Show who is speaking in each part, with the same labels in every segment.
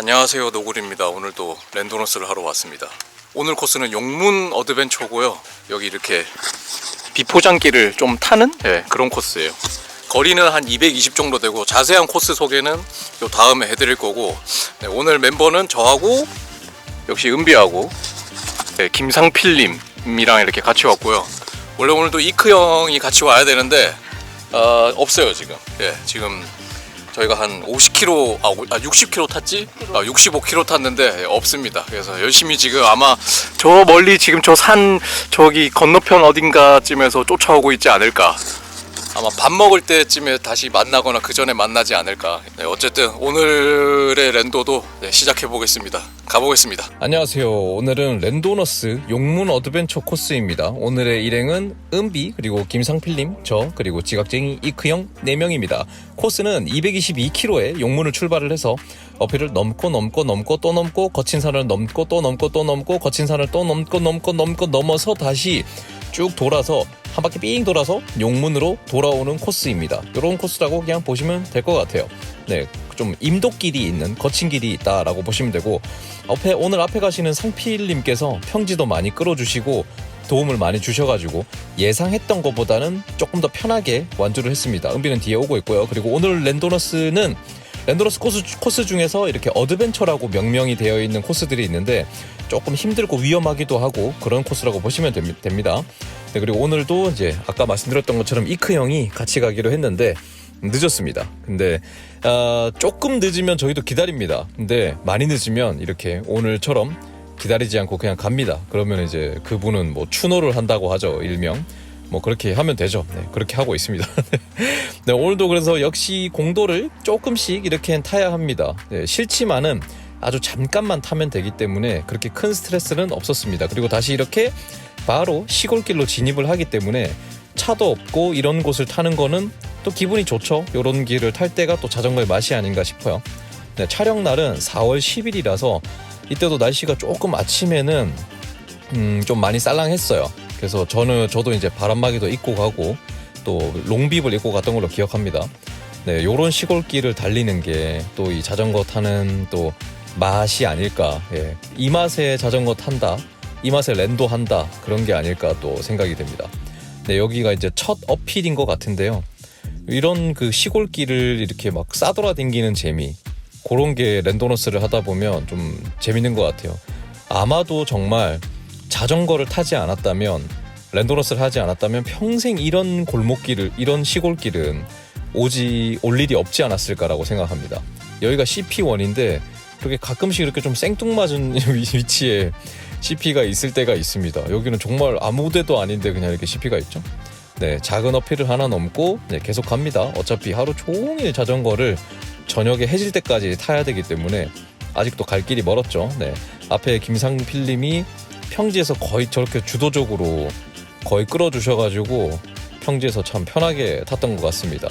Speaker 1: 안녕하세요 노굴입니다. 오늘도 랜도너스를 하러 왔습니다. 오늘 코스는 용문 어드벤처고요. 여기 이렇게 비포장길을 좀 타는 네, 그런 코스예요. 거리는 한 220 정도 되고 자세한 코스 소개는 요 다음에 해드릴 거고 네, 오늘 멤버는 저하고 역시 은비하고 네, 김상필님이랑 이렇게 같이 왔고요. 원래 오늘도 이크 형이 같이 와야 되는데 어, 없어요 지금. 예 지금 저희가 한 50km, 아, 오- 아 60km 탔지? 아, 65km 탔는데 없습니다. 그래서 열심히 지금 아마 저 멀리 지금 저 산 저기 건너편 어딘가쯤에서 쫓아오고 있지 않을까. 아마 밥 먹을 때쯤에 다시 만나거나 그 전에 만나지 않을까. 네, 어쨌든 오늘의 랜도도 네, 시작해 보겠습니다. 가보겠습니다. 안녕하세요. 오늘은 랜도너스 용문 어드벤처 코스입니다. 오늘의 일행은 은비 그리고 김상필님, 저 그리고 지각쟁이 이크형 4명입니다. 코스는 222km의 용문을 출발을 해서 어필을 넘고 넘고 넘고 또 넘고 거친 산을 넘고 또 넘고 또 넘고 거친 산을 또 넘고 넘고 넘고 넘어서 다시 쭉 돌아서 한 바퀴 삥 돌아서 용문으로 돌아오는 코스입니다. 이런 코스라고 그냥 보시면 될 것 같아요. 네, 좀 임도길이 있는 거친 길이 있다라고 보시면 되고 앞에 오늘 앞에 가시는 상필님께서 평지도 많이 끌어주시고 도움을 많이 주셔가지고 예상했던 것보다는 조금 더 편하게 완주를 했습니다. 은비는 뒤에 오고 있고요. 그리고 오늘 랜도너스는 랜도너스 코스, 코스 중에서 이렇게 어드벤처라고 명명이 되어 있는 코스들이 있는데 조금 힘들고 위험하기도 하고 그런 코스라고 보시면 됩니- 됩니다. 네, 그리고 오늘도 이제 아까 말씀드렸던 것처럼 이크 형이 같이 가기로 했는데 늦었습니다. 근데 아, 조금 늦으면 저희도 기다립니다. 근데 많이 늦으면 이렇게 오늘처럼 기다리지 않고 그냥 갑니다. 그러면 이제 그분은 뭐 추노를 한다고 하죠. 일명. 뭐 그렇게 하면 되죠. 네, 그렇게 하고 있습니다. 네, 오늘도 그래서 역시 공도를 조금씩 이렇게 타야 합니다. 네, 싫지만은 아주 잠깐만 타면 되기 때문에 그렇게 큰 스트레스는 없었습니다. 그리고 다시 이렇게 바로 시골길로 진입을 하기 때문에 차도 없고 이런 곳을 타는 거는 또 기분이 좋죠. 이런 길을 탈 때가 또 자전거의 맛이 아닌가 싶어요. 네, 촬영 날은 4월 10일이라서 이때도 날씨가 조금 아침에는 음, 좀 많이 쌀랑했어요. 그래서 저는 저도 이제 바람막이도 입고 가고 또 롱빕을 입고 갔던 걸로 기억합니다. 네, 요런 시골길을 달리는 게 또 이 자전거 타는 또 맛이 아닐까. 예. 이 맛에 자전거 탄다. 이 맛에 랜도 한다. 그런 게 아닐까 또 생각이 됩니다. 네, 여기가 이제 첫 어필인 것 같은데요. 이런 그 시골길을 이렇게 막 싸돌아다니는 재미. 그런 게 랜도너스를 하다 보면 좀 재밌는 것 같아요. 아마도 정말 자전거를 타지 않았다면 랜도너스를 하지 않았다면 평생 이런 골목길을 이런 시골길은 오지 올 일이 없지 않았을까라고 생각합니다. 여기가 CP1인데 그렇게 가끔씩 이렇게 좀 생뚱맞은 위치에 CP가 있을 때가 있습니다. 여기는 정말 아무 데도 아닌데 그냥 이렇게 CP가 있죠. 네, 작은 어필을 하나 넘고 네, 계속 갑니다. 어차피 하루 종일 자전거를 저녁에 해질 때까지 타야 되기 때문에 아직도 갈 길이 멀었죠. 네, 앞에 김상필님이 평지에서 거의 저렇게 주도적으로 거의 끌어주셔가지고 평지에서 참 편하게 탔던 것 같습니다.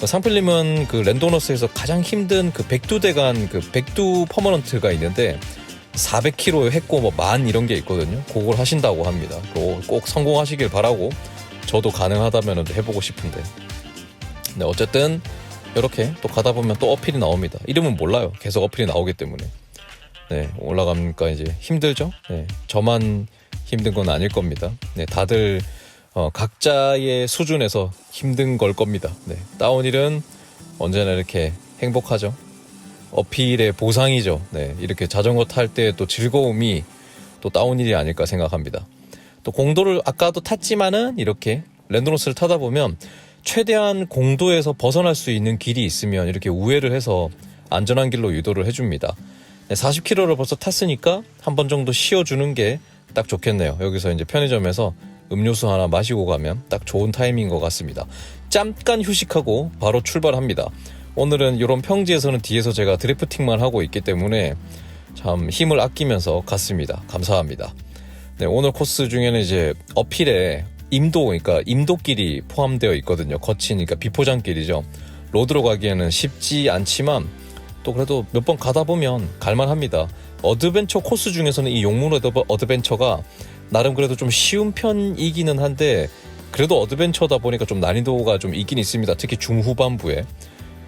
Speaker 1: 상필님은 그 랜도너스에서 가장 힘든 그 백두대간 그 백두 퍼머넌트가 있는데 400km 했고 뭐 만 이런 게 있거든요. 그걸 하신다고 합니다. 그거 꼭 성공하시길 바라고 저도 가능하다면 해보고 싶은데. 네, 어쨌든 이렇게 또 가다 보면 또 어필이 나옵니다. 이름은 몰라요. 계속 어필이 나오기 때문에. 네, 올라가니까 이제 힘들죠. 네, 저만 힘든 건 아닐 겁니다. 네, 다들 어, 각자의 수준에서 힘든 걸 겁니다. 네, 다운힐은 언제나 이렇게 행복하죠. 어필의 보상이죠. 네, 이렇게 자전거 탈 때 또 즐거움이 또 다운힐이 아닐까 생각합니다. 또 공도를 아까도 탔지만은 이렇게 랜드로스를 타다 보면 최대한 공도에서 벗어날 수 있는 길이 있으면 이렇게 우회를 해서 안전한 길로 유도를 해줍니다. 40km를 벌써 탔으니까 한 번 정도 쉬어주는 게 딱 좋겠네요. 여기서 이제 편의점에서 음료수 하나 마시고 가면 딱 좋은 타이밍인 것 같습니다. 잠깐 휴식하고 바로 출발합니다. 오늘은 이런 평지에서는 뒤에서 제가 드리프팅만 하고 있기 때문에 참 힘을 아끼면서 갔습니다. 감사합니다. 네, 오늘 코스 중에는 이제 어필에 임도, 그러니까 임도길이 포함되어 있거든요. 거친, 그러니까 비포장길이죠. 로드로 가기에는 쉽지 않지만 또 그래도 몇 번 가다 보면 갈만합니다. 어드벤처 코스 중에서는 이 용문 어드- 어드벤처가 나름 그래도 좀 쉬운 편이기는 한데 그래도 어드벤처다 보니까 좀 난이도가 좀 있긴 있습니다. 특히 중후반부에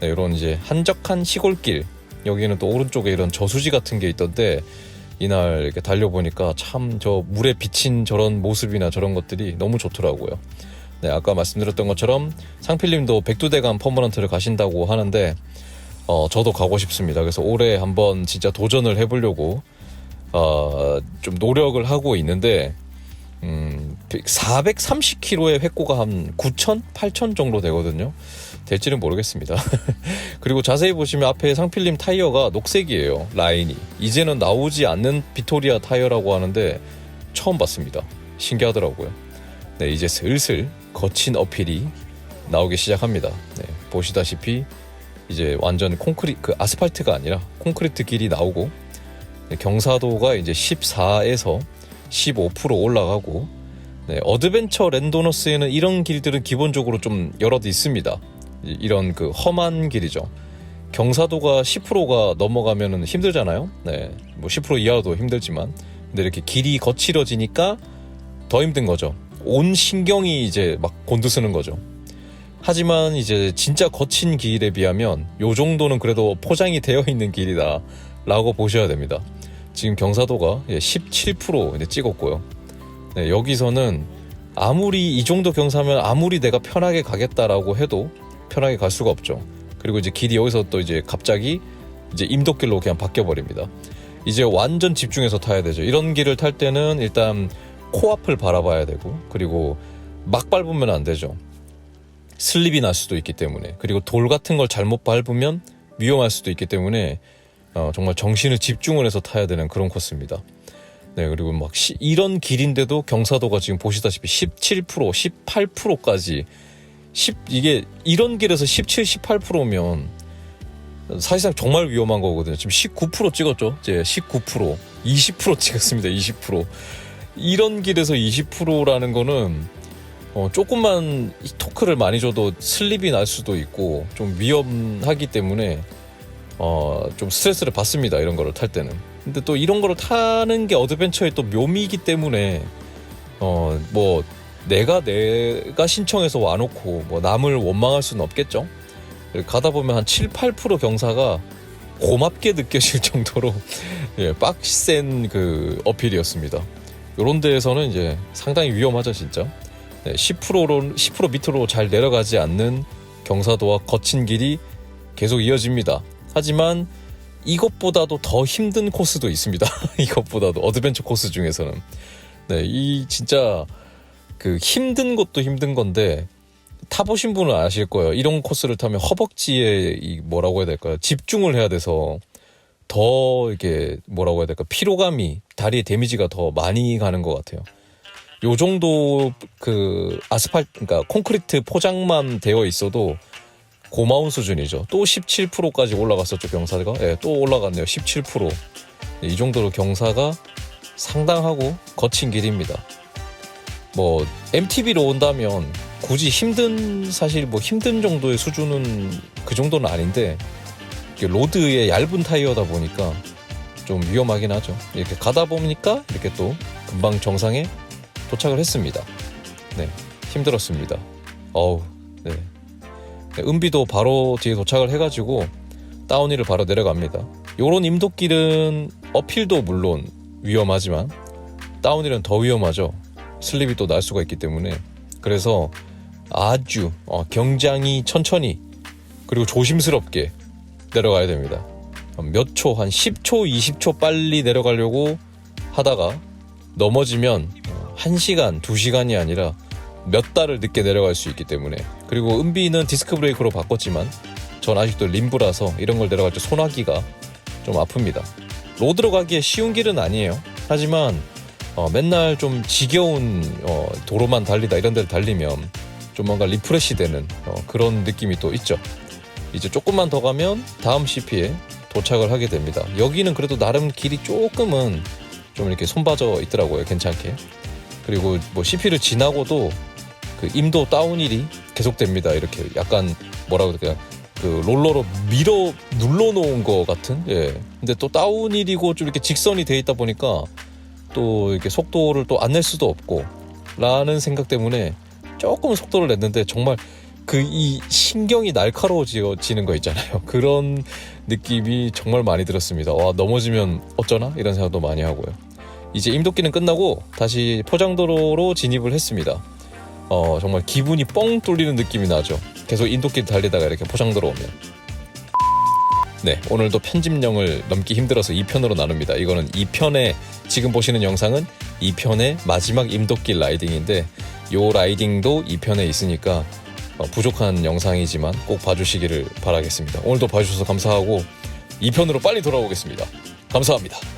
Speaker 1: 네, 이런 이제 한적한 시골길
Speaker 2: 여기는 또 오른쪽에 이런 저수지 같은 게 있던데 이날 이렇게 달려보니까 참 저 물에 비친 저런 모습이나 저런 것들이 너무 좋더라고요. 네, 아까 말씀드렸던 것처럼 상필님도 백두대간 퍼머넌트를 가신다고 하는데 어, 저도 가고 싶습니다. 그래서 올해 한번 진짜 도전을 해보려고 어, 좀 노력을 하고 있는데 음, 430km의 획고가 한 9천, 8천 정도 되거든요. 될지는 모르겠습니다. 그리고 자세히 보시면 앞에 상필님 타이어가 녹색이에요. 라인이. 이제는 나오지 않는 비토리아 타이어라고 하는데 처음 봤습니다. 신기하더라고요. 네, 이제 슬슬 거친 어필이 나오기 시작합니다. 네, 보시다시피 이제 완전 콘크리트 그 아스팔트가 아니라 콘크리트 길이 나오고 네, 경사도가 이제 14에서 15% 올라가고 네, 어드벤처 랜도너스에는 이런 길들은 기본적으로 좀 여러 개 있습니다. 이- 이런 그 험한 길이죠. 경사도가 10%가 넘어가면은 힘들잖아요. 네, 뭐 10% 이하도 힘들지만 근데 이렇게 길이 거칠어지니까 더 힘든 거죠. 온 신경이 이제 막 곤두서는 거죠. 하지만 이제 진짜 거친 길에 비하면 요 정도는 그래도 포장이 되어 있는 길이다 라고 보셔야 됩니다. 지금 경사도가 17% 이제 찍었고요. 네, 여기서는 아무리 이 정도 경사면 아무리 내가 편하게 가겠다라고 해도 편하게 갈 수가 없죠. 그리고 이제 길이 여기서 또 이제 갑자기 이제 임도길로 그냥 바뀌어 버립니다. 이제 완전 집중해서 타야 되죠. 이런 길을 탈 때는 일단 코앞을 바라봐야 되고 그리고 막 밟으면 안 되죠. 슬립이 날 수도 있기 때문에 그리고 돌 같은 걸 잘못 밟으면 위험할 수도 있기 때문에 어, 정말 정신을 집중을 해서 타야 되는 그런 코스입니다. 네 그리고 막 시- 이런 길인데도 경사도가 지금 보시다시피 17% 18%까지 10 이게 이런 길에서 17 18%면 사실상 정말 위험한 거거든요. 지금 19% 찍었죠. 이제 19% 20% 찍었습니다. 20% 이런 길에서 20%라는 거는 어, 조금만 이 토크를 많이 줘도 슬립이 날 수도 있고 좀 위험하기 때문에 어, 좀 스트레스를 받습니다. 이런 거를 탈 때는. 근데 또 이런 거를 타는 게 어드벤처의 또 묘미이기 때문에 어, 뭐 내가 내가 신청해서 와놓고 뭐 남을 원망할 수는 없겠죠. 가다 보면 한 7, 8% 경사가 고맙게 느껴질 정도로 예, 빡센 그 어필이었습니다. 요런 데에서는 이제 상당히 위험하죠, 진짜. 네, 10%로 10% 밑으로 잘 내려가지 않는 경사도와 거친 길이 계속 이어집니다. 하지만 이것보다도 더 힘든 코스도 있습니다. 이것보다도 어드벤처 코스 중에서는 네, 이 진짜 그 힘든 것도 힘든 건데 타보신 분은 아실 거예요. 이런 코스를 타면 허벅지에 이 뭐라고 해야 될까요? 집중을 해야 돼서 더 이게 뭐라고 해야 될까? 피로감이 다리에 데미지가 더 많이 가는 것 같아요. 요 정도 그 아스팔트 그러니까 콘크리트 포장만 되어 있어도 고마운 수준이죠. 또 17%까지 올라갔었죠 경사가. 예, 또 올라갔네요. 17%. 이 정도로 경사가 상당하고 거친 길입니다. 뭐 MTB로 온다면 굳이 힘든 사실 뭐 힘든 정도의 수준은 그 정도는 아닌데 로드의 얇은 타이어다 보니까 좀 위험하긴 하죠. 이렇게 가다 보니까 이렇게 또 금방 정상에 도착을 했습니다. 네, 힘들었습니다. 어우, 네. 네, 은비도 바로 뒤에 도착을 해가지고 다운힐을 바로 내려갑니다. 요런 임도길은 어필도 물론 위험하지만 다운힐은 더 위험하죠. 슬립이 또 날 수가 있기 때문에 그래서 아주 어, 굉장히 천천히 그리고 조심스럽게 내려가야 됩니다. 몇 초, 한 10초, 20초 빨리 내려가려고 하다가 넘어지면 1시간, 2시간이 아니라 몇 달을 늦게 내려갈 수 있기 때문에 그리고 은비는 디스크 브레이크로 바꿨지만 전 아직도 림브라서 이런 걸 내려갈 때 손아귀가 좀 아픕니다. 로드로 가기에 쉬운 길은 아니에요. 하지만 어, 맨날 좀 지겨운 어, 도로만 달리다 이런 데를 달리면 좀 뭔가 리프레시 되는 어, 그런 느낌이 또 있죠. 이제 조금만 더 가면 다음 CP에 도착을 하게 됩니다. 여기는 그래도 나름 길이 조금은 좀 이렇게 손봐져 있더라고요. 괜찮게. 그리고 뭐 CP를 지나고도 그 임도 다운힐이 계속됩니다. 이렇게 약간 뭐라고 될까 그 롤러로 밀어 눌러 놓은 것 같은 예. 근데 또 다운힐이고 좀 이렇게 직선이 돼 있다 보니까 또 이렇게 속도를 또 안 낼 수도 없고 라는 생각 때문에 조금 속도를 냈는데 정말 그 이 신경이 날카로워지는 거 있잖아요. 그런 느낌이 정말 많이 들었습니다. 와 넘어지면 어쩌나 이런 생각도 많이 하고요. 이제 임도기는 끝나고 다시 포장도로로 진입을 했습니다. 어 정말 기분이 뻥 뚫리는 느낌이 나죠. 계속 인도길 달리다가 이렇게 포장도로 오면. 네, 오늘도 편집령을 넘기 힘들어서 2편으로 나눕니다. 이거는 2편에 지금 보시는 영상은 2편의 마지막 임도길 라이딩인데 요 라이딩도 2편에 있으니까 어, 부족한 영상이지만 꼭 봐주시기를 바라겠습니다. 오늘도 봐주셔서 감사하고 2편으로 빨리 돌아오겠습니다. 감사합니다.